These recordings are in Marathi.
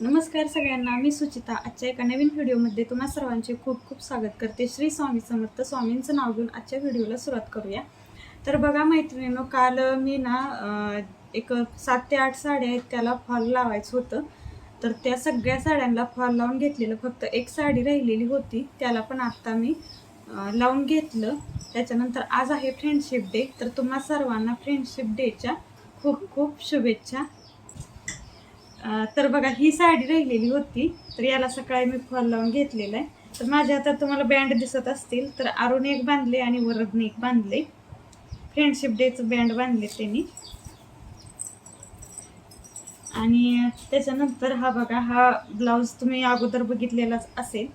नमस्कार सगळ्यांना मी सुचिता. आजच्या एका नवीन व्हिडिओमध्ये तुम्हा सर्वांचे खूप खूप स्वागत करते. श्री स्वामी समर्थ स्वामींचं नाव घेऊन आजच्या व्हिडिओला सुरुवात करूया. तर बघा मैत्रिणीनो काल मी ना एक सात ते आठ साड्या आहेत त्याला फॉल लावायचं होतं. तर त्या सगळ्या साड्यांना फॉल लावून घेतलेलं फक्त एक साडी राहिलेली होती. त्याला पण आत्ता मी लावून घेतलं. त्याच्यानंतर आज आहे फ्रेंडशिप डे तर तुम्हा सर्वांना फ्रेंडशिप डेच्या खूप खूप शुभेच्छा. तर बघा ही साडी राहिलेली होती तर याला सकाळी मी फॉल लावून घेतलेला आहे. तर माझ्या हातात तुम्हाला बँड दिसत असतील तर अरुण एक बांधले आणि वरदने एक बांधले. फ्रेंडशिप डेचं बँड बांधले त्यांनी. आणि त्याच्यानंतर हा बघा हा ब्लाऊज तुम्ही अगोदर बघितलेलाच असेल.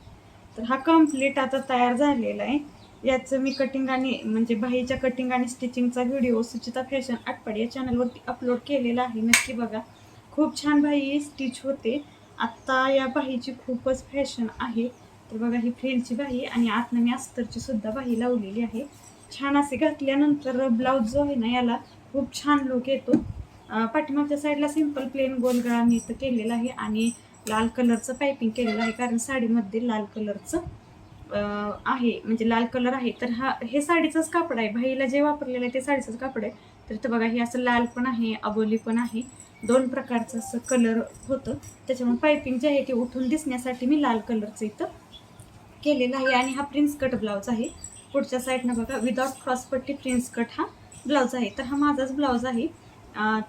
तर हा कंप्लीट आता तयार झालेला आहे. याचं मी कटिंग आणि म्हणजे बाहीच्या कटिंग आणि स्टिचिंगचा व्हिडिओ सुचिता फॅशन आटपाडी या चॅनलवरती अपलोड केलेला आहे. नक्की बघा. खूप छान बाही स्टिच होते. आत्ता या बाहीची खूपच फॅशन आहे. तर बघा ही फ्रेलची बाही आणि आतनं मी अस्तरची सुद्धा बाही लावलेली आहे. छान असे घातल्यानंतर ब्लाऊज जो आहे ना याला खूप छान लुक येतो. पाठीमागच्या साईडला सिंपल प्लेन गोल गळा मी इथं केलेला आहे आणि लाल कलरचं पायपिंग केलेलं आहे कारण साडीमध्ये लाल कलरचं आहे. म्हणजे लाल कलर आहे. तर हा हे साडीचंच कापड आहे. बाईला जे वापरलेलं आहे ते साडीचंच कापड आहे. तर इथं बघा हे असं लाल पण आहे अबोली पण आहे. दोन प्रकारचं असं कलर होतं. त्याच्यामुळे पायपिंग जे आहे ते उठून दिसण्यासाठी मी लाल कलरचं इथं केलेलं आहे. आणि हा प्रिन्स कट ब्लाऊज आहे. पुढच्या साईडनं बघा विदाउट क्रॉसपट्टी प्रिन्स कट हा ब्लाऊज आहे. तर हा माझाच ब्लाऊज आहे.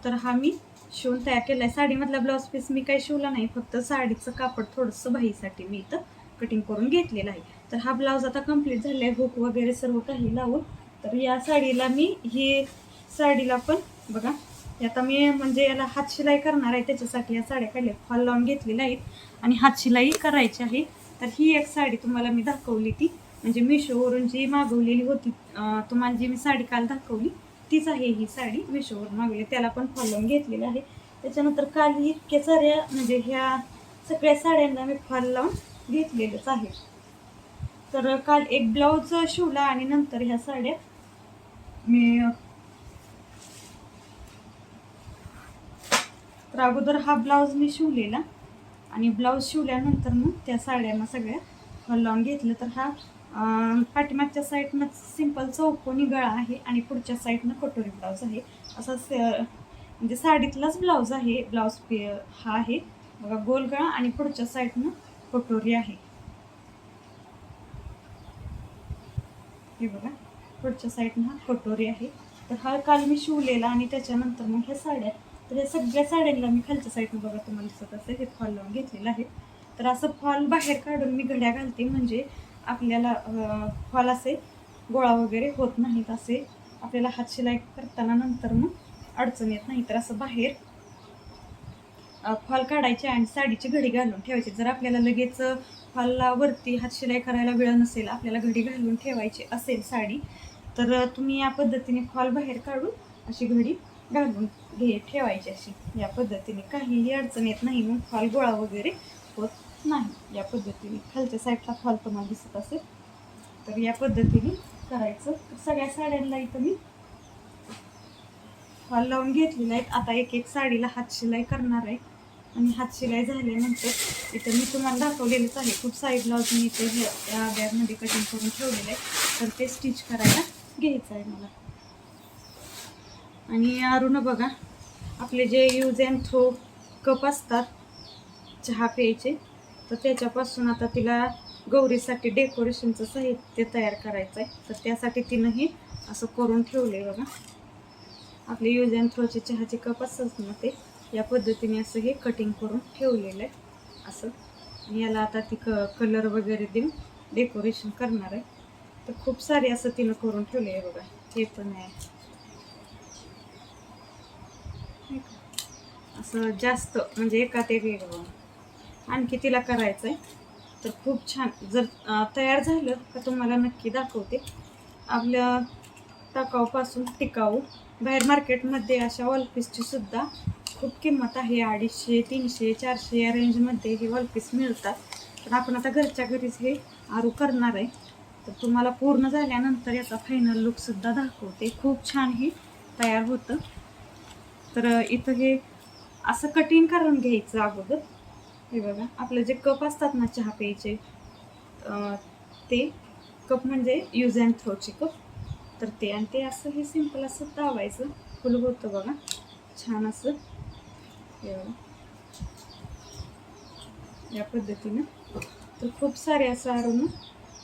तर हा मी शिवून तयार केला आहे साडीमधला ब्लाऊज पीस मी काही शिवला नाही. फक्त साडीचं कापड थोडंसं बाहीसाठी मी इथं कटिंग करून घेतलेलं आहे. तर हा ब्लाऊज आता कंप्लीट झाला आहे हुक वगैरे सर्व काही लावून. तर या साडीला मी हे साडीला पण. बघा हे आता मी म्हणजे याला हात शिलाई करणार आहे त्याच्यासाठी. या साड्या काढल्या फॉल लावून घेतलेल्या आहेत आणि हात शिलाई करायची आहे. तर ही एक साडी तुम्हाला मी दाखवली ती. म्हणजे मिशोवरून जी मागवलेली होती तुम्हाला जी मी साडी काल दाखवली तीच आहे ही साडी मिशोवरून मागवली. त्याला पण फॉल लावून घेतलेलं आहे. त्याच्यानंतर काल इतक्या साऱ्या म्हणजे ह्या सगळ्या साड्यांना मी फॉल लावून घेतलेलंच आहे. तर काल एक ब्लाऊज शिवला आणि नंतर ह्या साड्या मी तर अगोदर हा ब्लाऊज मी शिवलेला आणि ब्लाऊज शिवल्यानंतर मग त्या साड्यांना सगळ्या फॉल लावून घेतलं. तर हा पाठीमागच्या साईडनं सिंपल चौकोनी गळा आहे आणि पुढच्या साईडनं कटोरी ब्लाऊज आहे. असा स म्हणजे साडीतलाच ब्लाऊज आहे ब्लाऊज पे हा आहे. बघा गोल गळा आणि पुढच्या साईडनं कटोरी आहे. हे बघा पुढच्या साईडनं हा कटोरी आहे. तर हा काल मी शिवलेला आणि त्याच्यानंतर मग ह्या साड्या तर या सगळ्या साड्यांना मी खालच्या साईडनं बघा तुम्हाला दिसत असेल हे फॉल लावून घेतलेलं आहे. तर असं फॉल बाहेर काढून मी घड्या घालते म्हणजे आपल्याला फॉल असे गोळा वगैरे होत नाहीत असे. आपल्याला हात शिलाई करताना नंतर मग अडचण येत नाही. तर असं बाहेर फॉल काढायचे आणि साडीची घडी घालून ठेवायची. जर आपल्याला लगेच फॉलला वरती हात शिलाई करायला वेळ नसेल आपल्याला घडी घालून ठेवायची असेल साडी तर तुम्ही या पद्धतीने फॉल बाहेर काढून अशी घडी घालून घे ठेवायची अशी. या पद्धतीने काहीही अडचण येत नाही मग फॉल गोळा वगैरे होत नाही. या पद्धतीने खालच्या साईडला फॉल तुम्हाला दिसत असेल. तर या पद्धतीने करायचं. सगळ्या साड्यांना इथं मी फॉल लावून घेतलेला आहे. आता एक एक साडीला हात शिलाई करणार आहे. आणि हात शिलाई झाल्यानंतर इथं मी तुम्हाला दाखवलेलंच आहे. खूप साईड ब्लाऊज मी इथे या बॅगमध्ये कटिंग करून ठेवलेलं आहे. तर ते स्टिच करायला घ्यायचं आहे मला. आणि अरुण बघा आपले जे यूज अँड थ्रो कप असतात चहा प्यायचे तर त्याच्यापासून आता तिला गौरीसाठी डेकोरेशनचं साहित्य तयार करायचं आहे तर त्यासाठी तिनं हे असं करून ठेवले बघा. आपले यूज अँड थ्रोचे चहाचे कप असतात ना ते या पद्धतीने असं हे कटिंग करून ठेवलेलं आहे. असं. आणि याला आता ती क कलर वगैरे देऊन डेकोरेशन करणार आहे. तर खूप सारे असं तिनं करून ठेवले आहे बघा. हे पण आहे नाही का? असं जास्त म्हणजे एकात एक वेगळं आणखी तिला करायचं आहे तर खूप छान. जर तयार झालं का तुम्हाला नक्की दाखवते. आपल्या टाकाऊपासून टिकाऊ. बाहेर मार्केटमध्ये अशा वॉलपीसची सुद्धा खूप किंमत आहे. अडीचशे तीनशे चारशे या रेंजमध्ये हे वॉलपीस मिळतात. पण आपण आता घरच्या घरीच हे आरू करणार आहे. तर तुम्हाला पूर्ण झाल्यानंतर याचा फायनल लुकसुद्धा दाखवते. खूप छान हे तयार होतं. तर इथं हे असं कटिंग करून घ्यायचं अगोदर. हे बघा आपले जे कप असतात ना चहा प्यायचे ते कप म्हणजे यूज अँड थ्रोचे कप तर ते आणि ते असं हे सिंपल असं दावायचं फुल होतं बघा. छान असं. हे बघा. या पद्धतीनं. तर खूप सारे असं आरून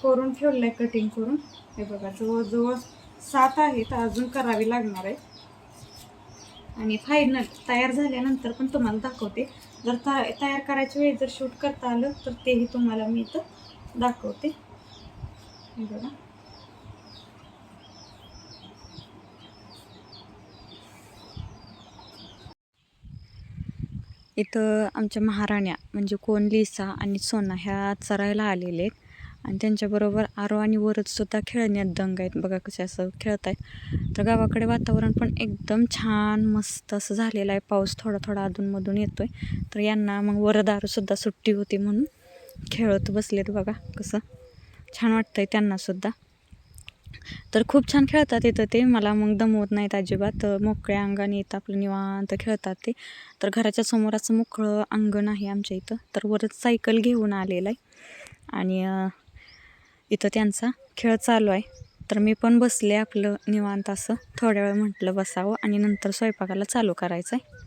करून ठेवलं आहे कटिंग करून. हे बघा जवळजवळ सात आहेत अजून करावी लागणार आहे आणि फायनल तयार झाल्यानंतर पण तुम्हाला दाखवते. जर तयार करायच्या वेळी जर शूट करता आलं तर तेही तुम्हाला मी इथं दाखवते. बघा. इथं आमच्या महाराण्या म्हणजे कोण लिसा आणि सोना ह्या चरायला आलेले आहेत. आणि त्यांच्याबरोबर आरो आणि वरच सुद्धा खेळण्यात दंग आहेत. बघा कसे असं खेळत आहेत. तर गावाकडे वातावरण पण एकदम छान मस्त असं झालेलं आहे. पाऊस थोडा थोडा अधूनमधून येतो आहे तर यांना मग वरदारूसुद्धा सुट्टी होती म्हणून खेळत बसलेत बघा कसं. छान वाटतंय त्यांनासुद्धा तर खूप छान खेळतात इथं ते. मला मग दमवत नाहीत अजिबात. मोकळ्या अंगाने येतं आपलं निवांत खेळतात ते. तर घराच्या समोर असं मोकळं अंगण आहे आमच्या इथं. तर वरच सायकल घेऊन आलेलं आहे. आणि इथं त्यांचा खेळ चालू आहे. तर मी पण बसले आपलं निवांत असं. थोड्या वेळ म्हटलं बसावं आणि नंतर स्वयंपाकाला चालू करायचं आहे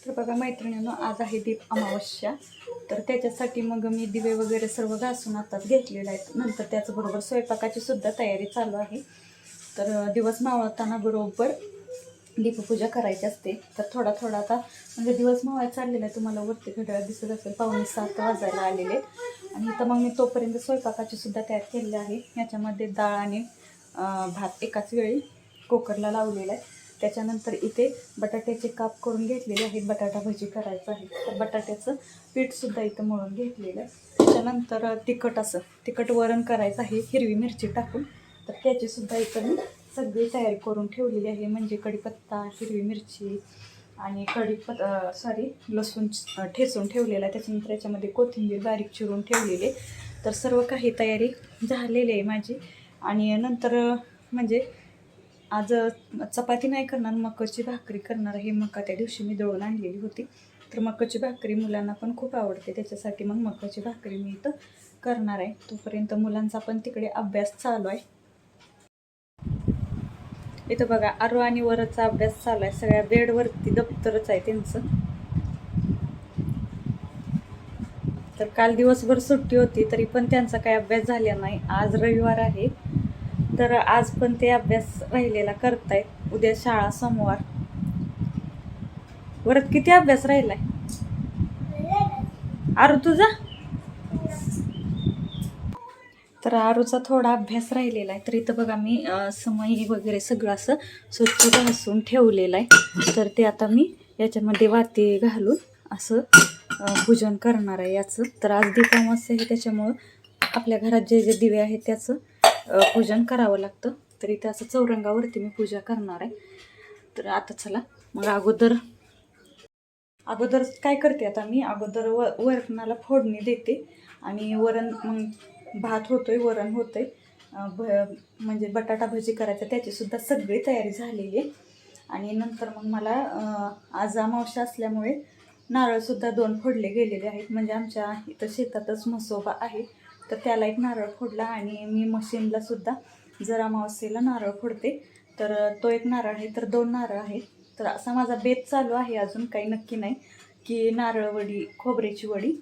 तर बघा मैत्रिणींनो आज आहे दीप अमावस्या. तर त्याच्यासाठी मग मी दिवे वगैरे सर्व घासून आताच घेतलेले आहेत. नंतर त्याचबरोबर स्वयंपाकाची सुद्धा तयारी चालू आहे. तर दिवस मावळताना बरोबर दीपपूजा करायची असते. तर थोडा थोडा आता म्हणजे दिवस मावळायला चाललेला आहे तुम्हाला वरती घड्याळ दिसत असेल पावणे सात वाजायला आलेले आणि इथं मग मी तोपर्यंत स्वयंपाकाची सुद्धा तयार केलेली आहे. याच्यामध्ये डाळ आणि भात एकाच वेळी कुकरला लावलेला आहे. त्याच्यानंतर इथे बटाट्याचे काप करून घेतलेले आहेत. बटाटा भजी करायचं आहे. तर बटाट्याचं पीठसुद्धा इथं मळून घेतलेलं आहे. त्याच्यानंतर तिखट असं तिखट वरण करायचं आहे. हिरवी मिरची टाकून. तर त्याचीसुद्धा इथं मी सगळी तयारी करून ठेवलेली आहे. म्हणजे कढीपत्ता हिरवी मिरची आणि कढीपत सॉरी लसूण ठेचून ठेवलेला आहे. त्याच्यानंतर याच्यामध्ये कोथिंबीर बारीक चिरून ठेवलेली आहे. तर सर्व काही तयारी झालेली आहे माझी. आणि नंतर म्हणजे आज चपाती नाही करणार मकाची भाकरी करणार हे मका त्या दिवशी मी दळून आणलेली होती. तर मकाची भाकरी मुलांना पण खूप आवडते. त्याच्यासाठी मग मकाची भाकरी मी इथं करणार आहे. तोपर्यंत मुलांचा पण तिकडे अभ्यास चालू आहे. इथं बघा आरो आणि वरचा अभ्यास चालू आहे. सगळ्या बेडवरती दप्तरच आहे त्यांचं. तर काल दिवसभर सुट्टी होती तरी पण त्यांचा काही अभ्यास झाला नाही. आज रविवार आहे. तर आज पण ते अभ्यास राहिलेला करतायत. उद्या शाळा सोमवार. वरत किती अभ्यास राहिलाय? अरु तुझा? तर आरूचा थोडा अभ्यास राहिलेला आहे. तर इथं बघा मी समई वगैरे सगळं असं स्वच्छ घासून ठेवलेलं आहे. तर ते आता मी याच्यामध्ये वाती घालून असं पूजन करणार आहे याचं. तर आज दीपामास्य आहे त्याच्यामुळं आपल्या घरात जे जे दिवे आहेत त्याचं पूजन करावं लागतं. तर इथं असं चौरंगावरती मी पूजा करणार आहे. तर आता चला मग अगोदर अगोदर काय करते आता मी? अगोदर व वरणाला फोडणी देते आणि वरण मग भात होतोय वरण होतंय. आहे भ म्हणजे बटाटा भजी करायचं त्याचीसुद्धा सगळी तयारी झालेली आहे. आणि नंतर मग मला आजा आज असल्यामुळे नारळसुद्धा दोन फोडले गेलेले आहेत. म्हणजे आमच्या इथं शेतातच मसोबा आहे. तर त्याला एक नारळ फोडला आणि मी मशीनलासुद्धा जरा जर नारळ फोडते तर तो एक नारळ आहे तर दोन नारळ आहेत तर असा माझा बेत चालू आहे अजून काही नक्की नाही की नारळ वडी खोबऱ्याची वडी.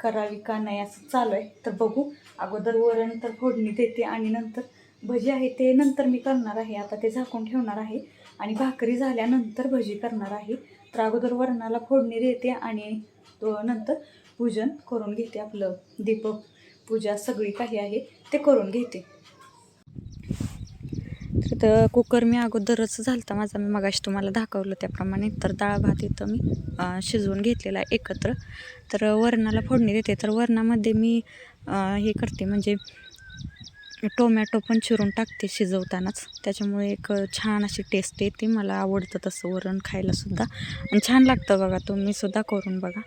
करावी का नाही असं चालू आहे. तर बघू. अगोदर वरण तर फोडणी देते आणि नंतर भजी आहे ते नंतर मी करणार आहे. आता ते झाकून ठेवणार आहे. आणि भाकरी झाल्यानंतर भजी करणार आहे. तर अगोदर वरणाला फोडणी देते आणि तो नंतर पूजन करून घेते आपलं दीपक पूजा सगळी काही आहे ते करून घेते. तर कुकर मी अगोदरच झालता माझा. मी मगाशी तुम्हाला दाखवलं त्याप्रमाणे. तर डाळ भात इथं मी शिजवून घेतलेला आहे एकत्र. तर वरणाला फोडणी देते. तर वरणामध्ये मी हे करते. म्हणजे टोमॅटो पण चिरून टाकते शिजवतानाच. त्याच्यामुळे एक छान अशी टेस्ट येते. मला आवडतं तसं वरण खायलासुद्धा आणि छान लागतं बघा तुम्हीसुद्धा करून बघा.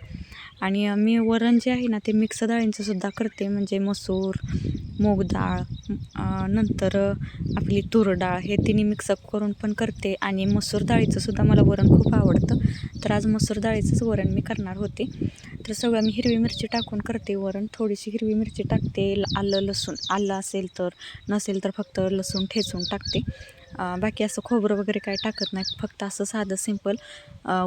आणि मी वरण जे आहे ना ते मिक्स डाळींचंसुद्धा करते. म्हणजे मसूर मूग डाळ नंतर आपली तूर डाळ हे तिन्ही मिक्सअप करून पण करते. आणि मसूर डाळीचंसुद्धा मला वरण खूप आवडतं. तर आज मसूर डाळीचंच वरण मी करणार होते. तर सगळं मी हिरवी मिरची टाकून करते वरण थोडीशी हिरवी मिरची टाकते ल- आलं लसूण. आलं असेल तर नसेल तर फक्त लसूण ठेचून टाकते. बाकी असं खोबरं वगैरे काय टाकत नाही फक्त असं साधं सिंपल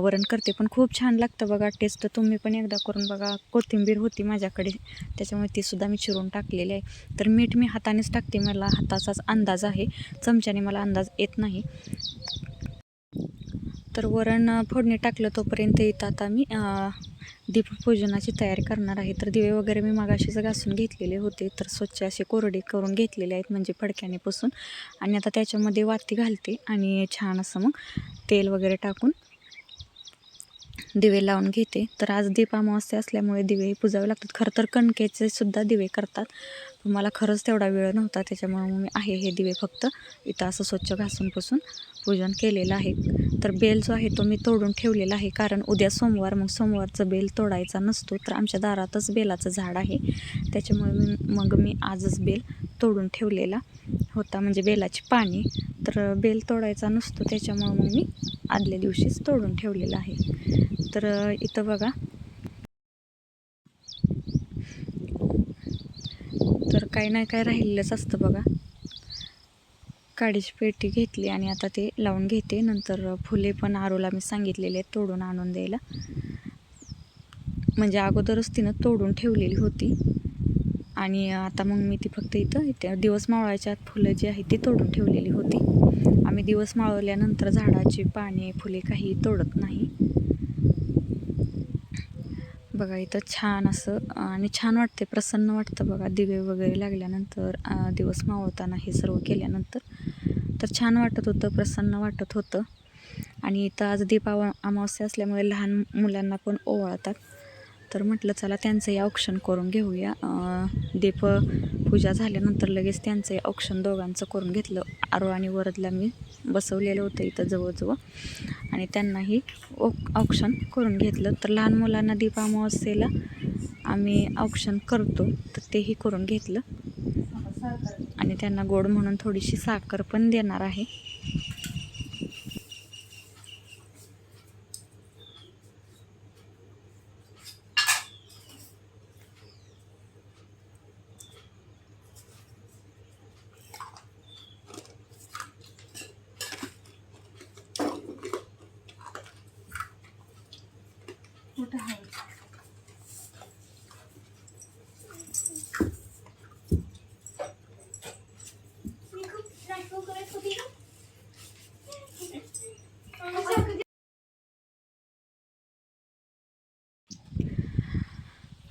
वरण करते. पण खूप छान लागतं बघा टेस्ट तुम्ही पण एकदा करून बघा. कोथिंबीर होती माझ्याकडे त्याच्यामुळे ती सुद्धा मी चिरून टाकलेली आहे. तर मीठ मी हातानेच टाकते मला हाताचाच अंदाज आहे. चमच्याने मला अंदाज येत नाही. तर वरण फोडणी टाकलं तोपर्यंत इथं आता मी दीपपूजनाची तयारी करणार आहे. तर दिवे वगैरे मी मागाशीच घासून घेतलेले होते. तर स्वच्छ असे कोरडे करून घेतलेले आहेत म्हणजे फडक्याने पुसून. आणि आता त्याच्यामध्ये वाती घालते आणि छान असं मग तेल वगैरे टाकून दिवे लावून घेते. तर आज दीप अमावस्या असल्यामुळे दिवे पुजावे लागतात. खरं तर कणकेचे सुद्धा दिवे करतात. मला खरंच तेवढा वेळ नव्हता त्याच्यामुळे मग मी आहे हे दिवे फक्त इथं असं स्वच्छ घासून पुसून पूजन केलेलं आहे. तर बेल जो आहे तो मी तोडून ठेवलेला आहे कारण उद्या सोमवार मग सोमवारचं बेल तोडायचा नसतो तर आमच्या दारातच बेलाचं झाड आहे. त्याच्यामुळे मी मग मी आजच बेल तोडून ठेवलेला होता म्हणजे बेलाची पाणी. तर बेल तोडायचा नसतो त्याच्यामुळे मग मी आदल्या दिवशीच तोडून ठेवलेलं आहे. तर इथं बघा तर काही नाही काय राहिलेलंच असतं बघा. काडीची पेटी घेतली आणि आता ते लावून घेते. नंतर फुले पण आरूला मी सांगितलेले आहेत तोडून आणून द्यायला. म्हणजे अगोदरच तिनं तोडून ठेवलेली होती. आणि आता मग मी ती फक्त इथं इथे दिवस मावळायच्या आत फुलं जी आहेत ती तोडून ठेवलेली होती. आम्ही दिवस मावळल्यानंतर झाडाची पाने फुले काही तोडत नाही. बघा इथं छान असं आणि छान वाटते प्रसन्न वाटतं बघा. दिवे वगैरे लागल्यानंतर दिवस मावळताना हे सर्व केल्यानंतर तर छान वाटत होतं प्रसन्न वाटत होतं. आणि इथं आज दीपाव अमावस्या असल्यामुळे लहान मुलांना पण ओवाळतात. तर म्हटलं चला त्यांचंही औक्षण करून घेऊया. दीप पूजा झाल्यानंतर लगेच त्यांचंही औक्षण दोघांचं करून घेतलं. आरो आणि वरदला मी बसवलेलं होतं इथं जवळजवळ. आणि त्यांनाही औ औक्षण करून घेतलं. तर लहान मुलांना दीप अमावस्येला आम्ही औक्षण करतो तर तेही करून घेतलं. आणि त्यांना गोड म्हणून थोडीशी साखर पण देणार आहे.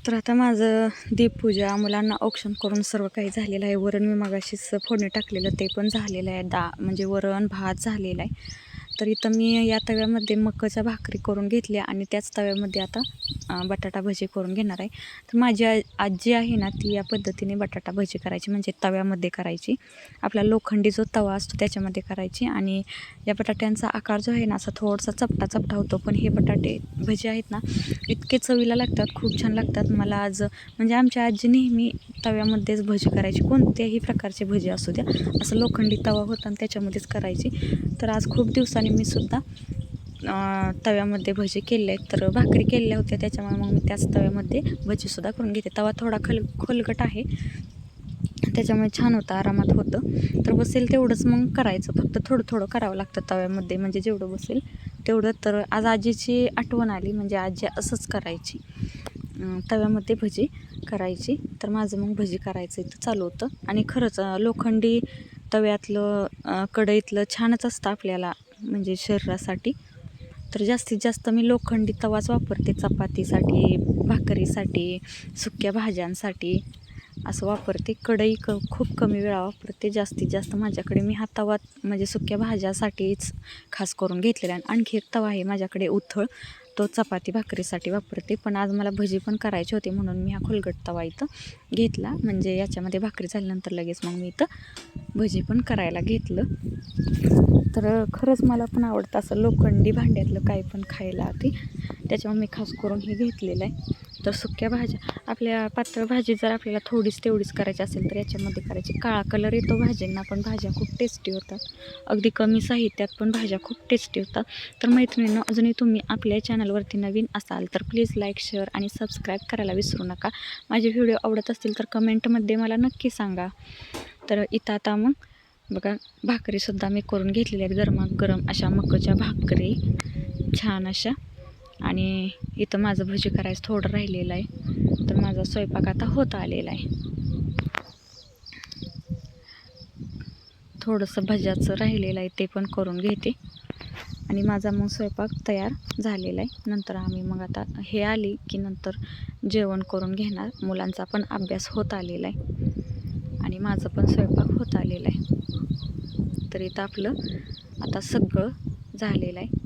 तर आता माझं दीपपूजा मुलांना औक्षण करून सर्व काही झालेलं आहे. वरण मी मगाशीच फोडणी टाकलेलं ते पण झालेलं आहे. दा म्हणजे वरण भात झालेला आहे. तर इथं मी या तव्यामध्ये मकाच्या भाकरी करून घेतल्या आणि त्याच तव्यामध्ये आता बटाटा भजी करून घेणार आहे. तर माझी आजी आहे ना ती या पद्धतीने बटाटा भजी करायची म्हणजे तव्यामध्ये करायची. आपला लोखंडी जो तवा असतो त्याच्यामध्ये करायची आणि या बटाट्यांचा आकार जो आहे ना असा थोडासा चपटा चपटा होतो पण हे बटाटे भजी आहेत ना इतके चवीला लागतात खूप छान लागतात. मला आज म्हणजे आमच्या आजी नेहमी तव्यामध्येच भजी करायची कोणत्याही प्रकारचे भजी असू द्या असं लोखंडी तवा होता आणि त्याच्यामध्येच करायची. तर आज खूप दिवसांनी मी सुद्धा तव्यामध्ये भजी केले आहेत. तर भाकरी केलेल्या होत्या त्याच्यामुळे मग मी त्याच तव्यामध्ये भजीसुद्धा करून घेते. तवा थोडा खल खोलगट आहे. त्याच्यामुळे छान होतं आरामात होतं. तर बसेल तेवढंच मग करायचं. फक्त थोडं थोडं करावं लागतं तव्यामध्ये म्हणजे जेवढं बसेल तेवढं. तर आज आजीची आठवण आली म्हणजे आजी असंच करायची. तव्यामध्ये भजी करायची. तर माझं मग भजी करायचं इथं चालू होतं. आणि खरंच लोखंडी तव्यातलं कढईतलं छानच असतं आपल्याला. म्हणजे शरीरासाठी. तर जास्तीत जास्त मी लोखंडी तवाच वापरते चपातीसाठी भाकरीसाठी सुक्या भाज्यांसाठी असं वापरते. कढई क खूप कमी वेळा वापरते. जास्तीत जास्त माझ्याकडे मी हा तवा म्हणजे सुक्या भाज्यासाठीच खास करून घेतलेला आणखी एक तवा आहे माझ्याकडे उथळ. तो चपाती भाकरीसाठी वापरते. पण आज मला भजी पण करायची होती म्हणून मी हा खोलगट तवा इथं घेतला. म्हणजे याच्यामध्ये भाकरी झाल्यानंतर लगेच मग मी इथं भजी पण करायला घेतलं. तर खरंच मला पण आवडतं असं लोखंडी भांड्यातलं काही पण खायला ते त्याच्यामुळे मी खास करून हे घेतलेलं आहे. तर सुक्या भाज्या आपल्या पातळ भाजी जर आपल्याला थोडीच तेवढीच करायची असेल तर याच्यामध्ये करायची. काळा कलर येतो भाज्यांना पण भाज्या खूप टेस्टी होतात. अगदी कमी साहित्यात पण भाज्या खूप टेस्टी होतात. तर मैत्रिणींनो अजूनही तुम्ही आपल्या चॅनलवरती नवीन असाल तर प्लीज लाईक शेअर आणि सबस्क्राईब करायला विसरू नका. माझे व्हिडिओ आवडत असतील तर कमेंटमध्ये मला नक्की सांगा. तर इथं आता मग बघा भाकरीसुद्धा मी करून घेतलेल्या आहेत गरमागरम अशा मकच्या भाकरी. छान अशा. आणि इथं माझं भजी करायचं थोडं राहिलेलं आहे. तर माझा स्वयंपाक आता होत आलेला आहे. थोडंसं भज्याचं राहिलेलं आहे ते पण करून घेते. आणि माझा मग स्वयंपाक तयार झालेला आहे. नंतर आम्ही मग आता हे आली की नंतर जेवण करून घेणार. मुलांचा पण अभ्यास होत आलेला आहे. आणि माझं पण स्वयंपाक होत आलेला आहे. तर इथं आपलं आता सगळं झालेलं आहे.